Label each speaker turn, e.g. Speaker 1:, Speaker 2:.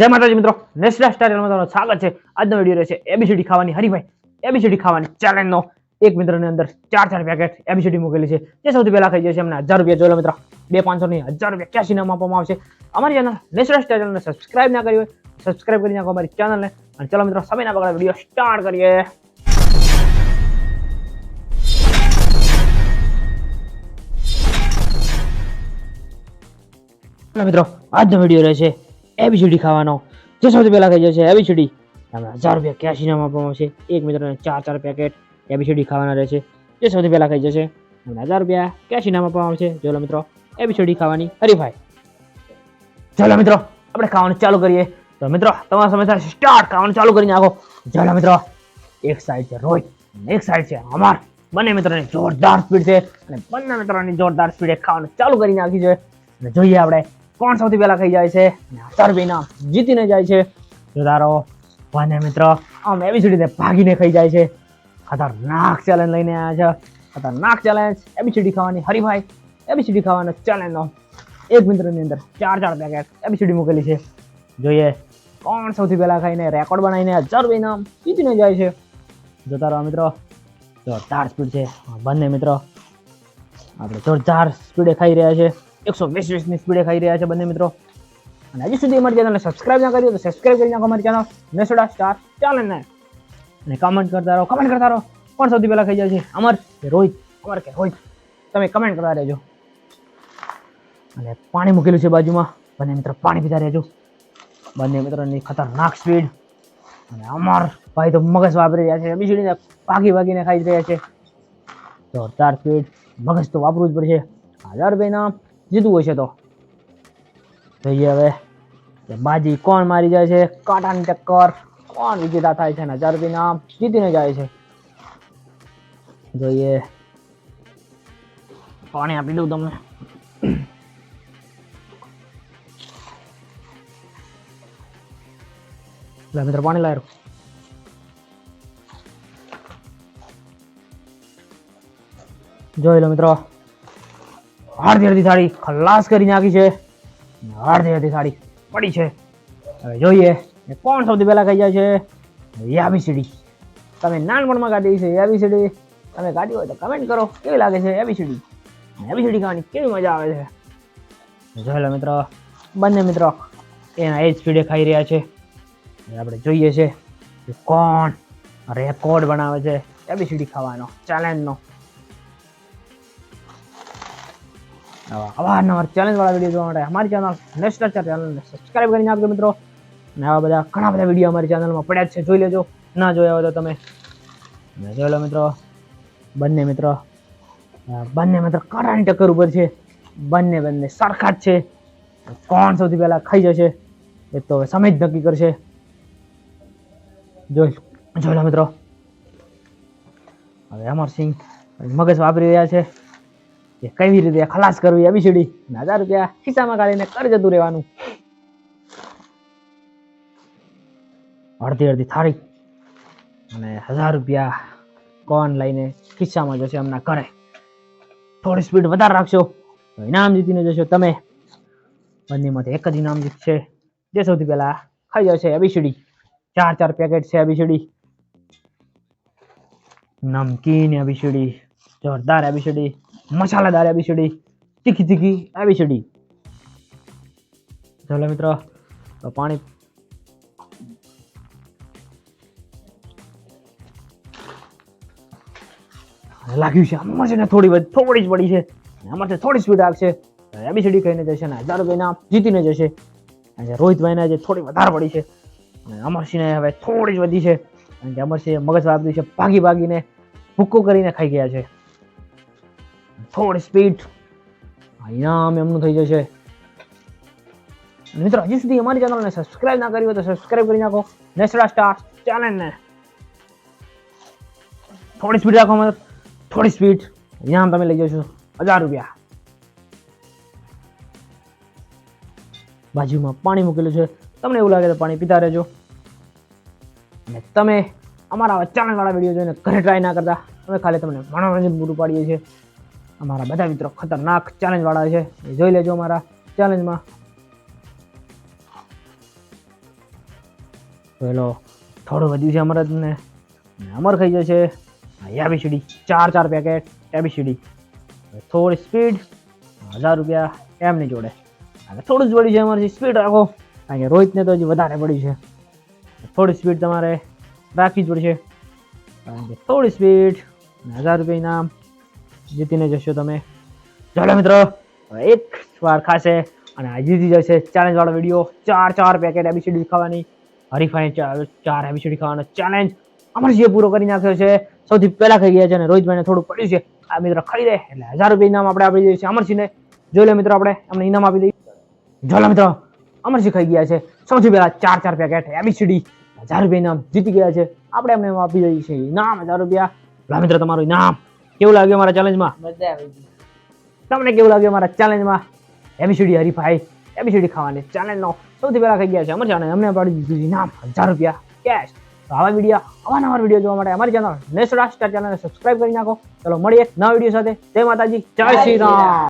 Speaker 1: જય માતાજી મિત્રો, નેશનલ સ્ટાર તમારું સ્વાગત છે. આજનો વીડિયો રહેશે એબીસીડી ખાવાની. હરીભાઈ એબીસીડી ખાવાની ચેલેન્જનો એક મિત્રની અંદર ચાર ચાર પેકેટ એબીસીડી મૂકેલી છે. જે સૌથી પહેલા ખાઈ જશે એમને હજાર રૂપિયા. જોઈ લો મિત્રો, બે પાંચસોની હજાર રૂપિયા ક્યાસી નામ આપવામાં આવશે. અમારી ચેનલ નેશનલ સ્ટાર ચેનલને સબસ્ક્રાઇબ ના કરી હોય સબસ્ક્રાઇબ કરી નાખો અમારી ચેનલને અને ચલો મિત્રો સમય ના બગાડે વીડિયો સ્ટાર્ટ કરીએ. મિત્રો, આજનો વીડિયો રહેશે એબીસીડી ખાવાનો. જે સૌથી પહેલા ખાઈ જશે એબીસીડી. તમને હજાર રૂપિયા કેશ આપવામાં આવશે એક મિત્રને ચાર ચાર પેકેટ એબીસીડી ખાવાના રહેશે. જે સૌથી પહેલાં ખાઈ જશે. તમને હજાર રૂપિયા કેશ આપવામાં આવશે જોલો મિત્રો, એબીસીડી ખાવાની હરીફાઈ. ચાલો મિત્રો, આપણે ખાવાનું ચાલુ કરીએ. તો મિત્રો, તમારા સમય સ્ટાર્ટ ખાવાનું ચાલુ કરી નાખો. ચાલો મિત્રો, એક સાઈડ છે રોહિત એક સાઈડ છે અમાર. બંને મિત્રોની જોરદાર સ્પીડ છે. અને બંને મિત્રોની જોરદાર સ્પીડે ખાવાનું ચાલુ કરી નાખી છે. અને જોઈએ આપણે કોણ સૌથી પહેલા ખાઈ જાય છે? હજાર જીતીને જાય છે. જોદારો બંને મિત્ર આમ એબીસીડી ભાગીને ખાઈ જાય છે. ખતરનાક ચેલેન્જ લઈને આવ્યા છે. ખતરનાક ચેલેન્જ એબીસીડી ખાવાની હરીભાઈ એબીસીડી ખાવાનો ચેલેન્જનો એક મિત્રની અંદર ચાર ચાર પેકેટ એબીસીડી મૂકેલી છે. જોઈએ કોણ સૌથી પહેલા ખાઈને રેકોર્ડ બનાવીને હજાર રૂપિયા ઇનામ જીતીને જાય છે. જોતા રહો મિત્રો જોરદાર સ્પીડ છે. બંને મિત્રો આપણે જોરદાર સ્પીડે ખાઈ રહ્યા છે. એકસો વીસ વીસની સ્પીડે ખાઈ રહ્યા છે બંને મિત્રો. અને હજી સુધી અમારી ચેનલને સબસ્ક્રાઇબ ના કરી તો સબસ્ક્રાઇબ કરી નાખો અમારી ચેનલ નેસોડા સ્ટાર ચેનલને અને કમેન્ટ કરતા રહો કમેન્ટ કરતા રહો. પણ સૌથી પહેલા ખાઈ જાય છે અમર કે રોહિત. અમર કે રોહિત. તમે કમેન્ટ કરતા રહેજો. અને પાણી મૂકેલું છે બાજુમાં. બંને મિત્રો પાણી પીતા રહેજો. બંને મિત્રોની ખતરનાક સ્પીડ અને અમર ભાઈ તો મગજ વાપરી રહ્યા છે. બીજું ભાગી ભાગીને ખાઈ રહ્યા છે. જોરદાર સ્પીડ મગજ તો વાપરવું જ પડશે. હજાર રૂપિયા જીતવું છે તો? જોઈએ હવે બાજી કોણ મારી જાય છે? કાંટાની ટક્કર. કોણ વિજેતા થાય છે? હજાર નામ જીતીને જાય છે. જોઈએ. પાણી આપી દઉં તમને? લે મિત્ર, પાણી લાયરો જોઈ લો મિત્રો. અડધી દેડતી સાડી ખલાસ કરી નાખી છે. હાડ દેડતી સાડી પડી છે. હવે જોઈએ ને કોણ સૌથી પહેલાં ખાઈ જાય છે? એબીસીડી તમે નાનપણમાં કાઢી છે એબીસીડી તમે કાઢી હોય તો કમેન્ટ કરો, કેવી લાગે છે એબીસીડી એબીસીડી ખાવાની કેવી મજા આવે છે. જોયેલો મિત્ર, બંને મિત્રો એના એ જ સ્પીડે ખાઈ રહ્યા છે. આપણે જોઈએ છે કોણ રેકોર્ડ બનાવે છે એબીસીડી ખાવાનો ચેલેન્જનો અવારનવાર ચેલેન્જ વાળા વીડિયો જોવા માટે અમારી ચેનલ નેશનલ ચેનલને સબસ્ક્રાઇબ કરીને આપજો મિત્રો. અને આવા બધા ઘણા બધા વીડિયો અમારી ચેનલમાં પડ્યા છે, જોઈ લેજો. ના જોયા હોય તો તમે જોયેલો મિત્રો, બંને મિત્રો. બંને મિત્રો કરાની ટક્કર ઉપર છે. બંને બંને સરખા જ છે. કોણ સૌથી પહેલા ખાઈ જશે, એ તો હવે સમય જ નક્કી કરશે. જોઈ જોઈ લો મિત્રો. હવે અમરસિંહ મગજ વાપરી રહ્યા છે. કે કેવી રીતે ખલાસ કરવી એબીસીડી હજાર રૂપિયા ખિસ્સામાં કાઢીને કર જતું રહેવાનું. અડધી અડધી થાળી અને હજાર રૂપિયા કોન લઈને ખિસ્સામાં જશે એમના કરે થોડી સ્પીડ વધારે રાખશો તો ઇનામ જીતીને જશો તમે. બંનેમાંથી એક જ ઇનામ જીતશે. જે સૌથી પહેલા ખાઈ જશે એબીસીડી ચાર ચાર પેકેટ છે એબીસીડી નમકીન એબીસીડી જોરદાર એબીસીડી મસાલાદાર એબીસીડી તીખી તીખી એબીસીડી ચાલો મિત્રો પાણી લાગ્યું છે. આમાં છે ને થોડી થોડી જ પડી છે. આમાંથી થોડી સ્પીડ આવશે એબીસીડી કહીને જશે ને હજાર રૂપિયા ઇનામ જીતીને જશે. અને રોહિતભાઈને જે થોડી વધારે પડી છે. અમરસિંહને હવે થોડી જ વધી છે. અને જે અમરસિંહ મગજ વાપર્યું છે, ભાગી ભાગીને ભૂક્કો કરીને ખાઈ ગયા છે. થોડી સ્પીડ. ઇનામ એમનું થઈ જશે. મિત્રો, હજી સુધી અમારી ચેનલને સબસ્ક્રાઇબ ના કરી હોય તો સબસ્ક્રાઇબ કરી નાખો. નેસડા સ્ટાર ચેનલને થોડી સ્પીડ રાખો મતલબ થોડી સ્પીડ. અહીંયા તમે લઈ જશો. હજાર રૂપિયા. બાજુમાં પાણી મૂકેલું છે. તમને એવું લાગે તો પાણી પીતા રહેજો. અને તમે અમારા ચેનલવાળા વીડિયો જોઈને ઘરે ટ્રાય ના કરતા. અમે ખાલી તમને મનોરંજન પૂરું પાડીએ છીએ. અમારા બધા મિત્રો ખતરનાક ચેલેન્જ વાળા છે. એ જોઈ લેજો અમારા ચેલેન્જમાં પેલો થોડું વધ્યું છે અમરતને અને અમર ખાઈ જશે. એબીસીડી ચાર ચાર પેકેટ એબીસીડી થોડી સ્પીડ હજાર રૂપિયા એમની જોડે. અને થોડું જ પડ્યું છે અમારી સ્પીડ રાખો. કારણ કે રોહિતને તો હજી વધારે પડ્યું છે. થોડી સ્પીડ તમારે રાખવી જ પડશે. કારણ કે થોડી સ્પીડ હજાર રૂપિયા ઇનામ જીતીને જશો તમે. ચાલો મિત્રો એક વાર ખાશે અને જીતી જશે ચેલેન્જ વાળો વીડિયો ચાર ચાર પેકેટ એબીસીડી ખાવાની. હરીફાઈ ચાર એબીસીડી ખાવાનો ચેલેન્જ અમરજીએ પૂરો કરી નાખ્યો છે. સૌથી પહેલા ખાઈ ગયા છે અને રોહિતભાઈને થોડું પડ્યું છે. આ મિત્ર ખાઈ દે એટલે હજાર રૂપિયા ઇનામ આપણે આપી દઈએ છીએ અમરસિંહને જોઈ લે મિત્રો આપણે એમને ઇનામ આપી દઈએ. જોલો મિત્રો અમરસિંહ ખાઈ ગયા છે. સૌથી પહેલા ચાર ચાર પેકેટ એબીસીડી હજાર રૂપિયા ઇનામ જીતી ગયા છે. આપણે એમને આપી દઈએ છીએ. ઇનામ હજાર રૂપિયા. લા મિત્ર, તમારું ઇનામ. કેવું લાગ્યું મારા ચેલેન્જમાં
Speaker 2: મજા આવી
Speaker 1: તમને કેવું લાગ્યું મારા ચેલેન્જમાં એબીસીડી હરીફાઈ એબીસીડી ખાવાની ચેલેન્જનો સૌથી પહેલા ખાઈ ગયા છે અમર જાણે અમને પાડી દીધું ઇનામ હજાર રૂપિયા કેશ તો આવા વીડિયો અવારનવાર વીડિયો જોવા માટે અમારી ચેનલ નેસડા સ્ટાર ચેનલને સબસ્ક્રાઇબ કરી નાખો. ચલો મળીએ નવા વીડિયો સાથે. જય માતાજી જય શ્રી રામ.